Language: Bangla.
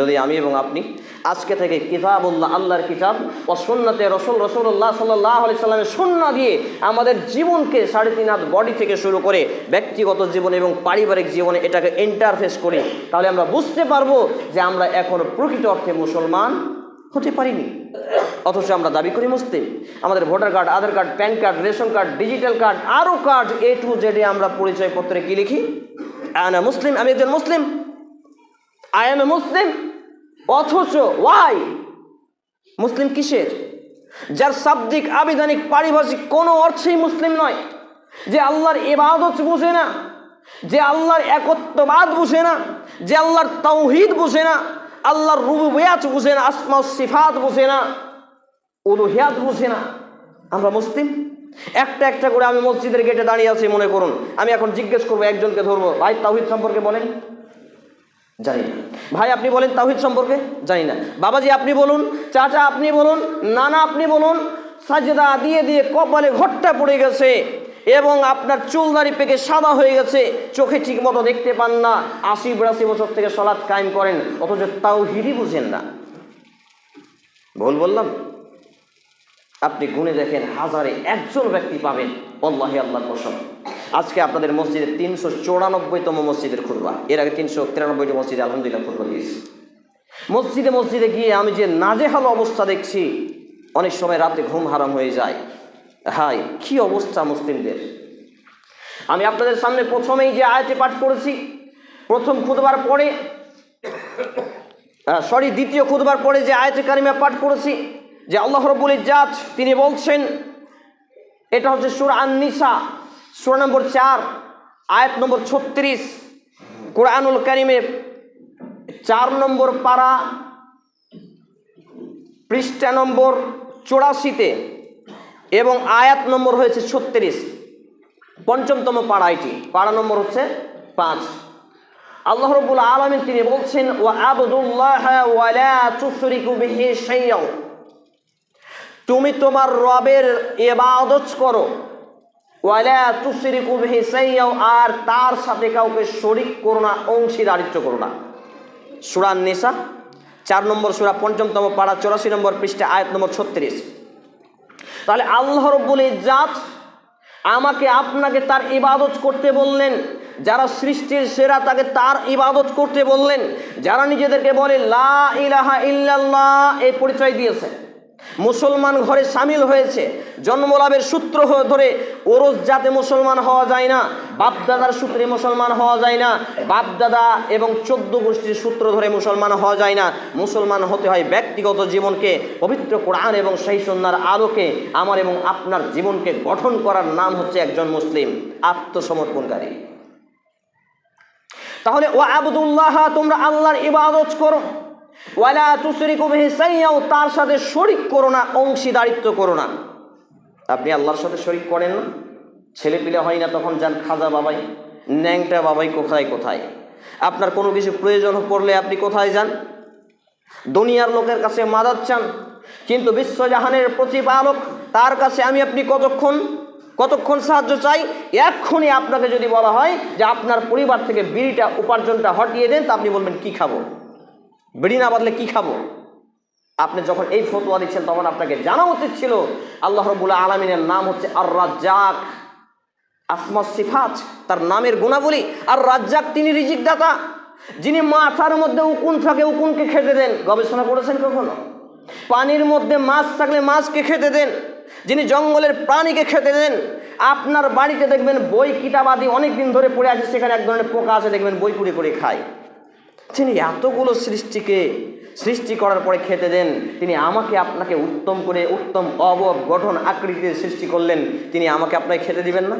যদি আমি এবং আপনি আজকে থেকে কিতাবুল্লাহ, আল্লাহর কিতাব ও সুন্নতে রসুল রসুল্লাহ সাল্লাহ আলি সাল্লামের সুন্না দিয়ে আমাদের জীবনকে সাড়ে তিন হাত বডি থেকে শুরু করে ব্যক্তিগত জীবন এবং পারিবারিক জীবনে এটাকে ইন্টারফেস করি, তাহলে আমরা বুঝতে পারব যে আমরা এখন প্রকৃত অর্থে মুসলমান হতে পারিনি। অথচ আমরা দাবি করি মুসলিম। আমাদের voter card, Aadhaar card, PAN card, ration card, digital card, আরও কার্ড, এ টু জেডে আমরা পরিচয়পত্রে কি লিখি? আনা মুসলিম, আমি একজন মুসলিম। আই এম মুসলিম। অথচ ওয়াই মুসলিম কিসের? যার শাব্দিক, আবিধানিক, পারিভাষিক কোনো অর্থেই মুসলিম নয়। যে আল্লাহর ইবাদত বুঝে না, যে আল্লাহর একত্ববাদ বুঝে না, যে আল্লাহর তৌহিদ বুঝে না, আল্লাহর রুবুবিয়াত বুঝে না, আসমা সিফাত বুঝে না, উলুহিয়াত বুঝে না। আমরা মুসলিম? একটা একটা করে আমি মসজিদের গেটে দাঁড়িয়ে আছি, মনে করুন। আমি এখন জিজ্ঞেস করব, একজনকে ধরবো। ভাই, তাওহিদ সম্পর্কে বলেন। জানি না। ভাই, আপনি বলেন তাওহিদ সম্পর্কে? জানি না। বাবাজি, আপনি বলুন, চাচা, আপনি বলুন, নানা, আপনি বলুন, সাজদা দিয়ে দিয়ে কপালে ঘটটা পড়ে গেছে এবং আপনার চুলদারি পেকে সাদা হয়ে গেছে। চোখে ঠিক মতো দেখতে পান না। আশি, বিরাশি বছর থেকে সলাৎ কায়েম করেন, অথচ তাওহিদই বুঝেন না। ভুল বললাম? আপনি গুনে দেখেন হাজারে একজন ব্যক্তি পাবেন। অল্লাহি আল্লাহ কসম। আজকে আপনাদের মসজিদে তিনশো চৌরানব্বইতম মসজিদের খুরবা এর আগে তিনশো তিরানব্বইটি মসজিদে আলহামদুলিল্লাহ খুরবা দিয়েছি। মসজিদে মসজিদে গিয়ে আমি যে নাজেহাল অবস্থা দেখছি, অনেক সময় রাতে ঘুম হারাম হয়ে যায়। হাই কি অবস্থা মুসলিমদের। আমি আপনাদের সামনে প্রথমেই যে আয়তে পাঠ করেছি, প্রথম খুদবার পরে সরি, দ্বিতীয় খুদবার পরে যে আয়তে কারিমা পাঠ করেছি, যে আল্লাহ রব্বুল ইজ্জাত তিনি বলছেন, এটা হচ্ছে সুর আননিসা। সুর নম্বর চার, আয়াত নম্বর ছত্রিশ, কোরআনুল কারিমের চার নম্বর পাড়া পৃষ্ঠা নম্বর চৌরাশিতে এবং আয়াত নম্বর হয়েছে ছত্রিশ, পঞ্চমতম পাড়া এটি। পাড়া নম্বর হচ্ছে পাঁচ। আল্লাহ রব্বুল আলমিন তিনি বলছেন ও আবদুল্লাহ তুমি তোমার রবের এবাদত করো। ওয়ালা তুসরিকু বিহি শাইয়াও আর তার সাথে কাউকে শরিক করো না, অংশীদারিত্ব করো না। সূরা চার নম্বর সূরা, পঞ্চমতম পাড়া, চৌরাশি নম্বর পৃষ্ঠা, আয়াত নম্বর ছত্রিশ। তাহলে আল্লাহ রব্বুল ইজ্জাত আমাকে, আপনাকে তার ইবাদত করতে বললেন, যারা সৃষ্টির সেরা তাকে তার ইবাদত করতে বললেন, যারা নিজেদেরকে বলে, লা ইলাহা ইল্লাল্লাহ এই পরিচয় দিয়েছে। মুসলমান ঘরে সামিল হয়েছে। জন্মলাভের সূত্র ধরে ওরস জাতে মুসলমান হওয়া যায় না, বাপদাদার সূত্রে মুসলমান হওয়া যায় না, বাপদাদা এবং চোদ্দ গোষ্ঠীর সূত্র ধরে মুসলমান হওয়া যায় না। মুসলমান হতে হয় ব্যক্তিগত জীবনকে, পবিত্র কোরআন এবং সেই সন্ন্যার আলোকে, আমার এবং আপনার জীবনকে গঠন করার নাম হচ্ছে একজন মুসলিম, আত্মসমর্পণকারী। তাহলে ও আবদুল্লাহ, তোমরা আল্লাহর ইবাদত করো। তার সাথে শরিক করো না, অংশীদারিত্ব করো না। আপনি আল্লাহর সাথে শরিক করেন না। ছেলে পিলে হয় না তখন যান খাজা বাবাই, ন্যাংটা বাবাই কোথায় কোথায়? আপনার কোনো কিছু প্রয়োজন পড়লে আপনি কোথায় যান? দুনিয়ার লোকের কাছে মাদাত চান, কিন্তু বিশ্বজাহানের প্রতিপালক তার কাছে আমি আপনি কতক্ষণ কতক্ষণ সাহায্য চাই? এক্ষুনি আপনাকে যদি বলা হয় যে আপনার পরিবার থেকে বিড়িটা, উপার্জনটা হটিয়ে দেন, তা আপনি বলবেন, কি খাব? বিড়ি না বাদলে কি খাব? আপনি যখন এই ফতোয়া দিচ্ছেন, তখন আপনাকে জানা উচিত ছিল, আল্লাহ রবুল্লা আলমিনের নাম হচ্ছে আর রাজ্জাক আসমা সিফাত, তার নামের গুণাবলী। আর রাজ্জাক তিনি রিজিক দাতা যিনি মাথার মধ্যে উকুন থাকে, উকুনকে খেতে দেন। গবেষণা করেছেন কখনো? পানির মধ্যে মাছ থাকলে মাছকে খেতে দেন। যিনি জঙ্গলের প্রাণীকে খেতে দেন। আপনার বাড়িতে দেখবেন বই কিতাবাদি অনেক দিন ধরে পড়ে আছে, সেখানে এক ধরনের পোকা আছে, দেখবেন বই কুড়ে করে খায়। তিনি এতগুলো সৃষ্টিকে সৃষ্টি করার পরে খেতে দেন, তিনি আমাকে আপনাকে উত্তম করে, উত্তম অবগঠন গঠন আকৃতির সৃষ্টি করলেন, তিনি আমাকে আপনাকে খেতে দিবেন না?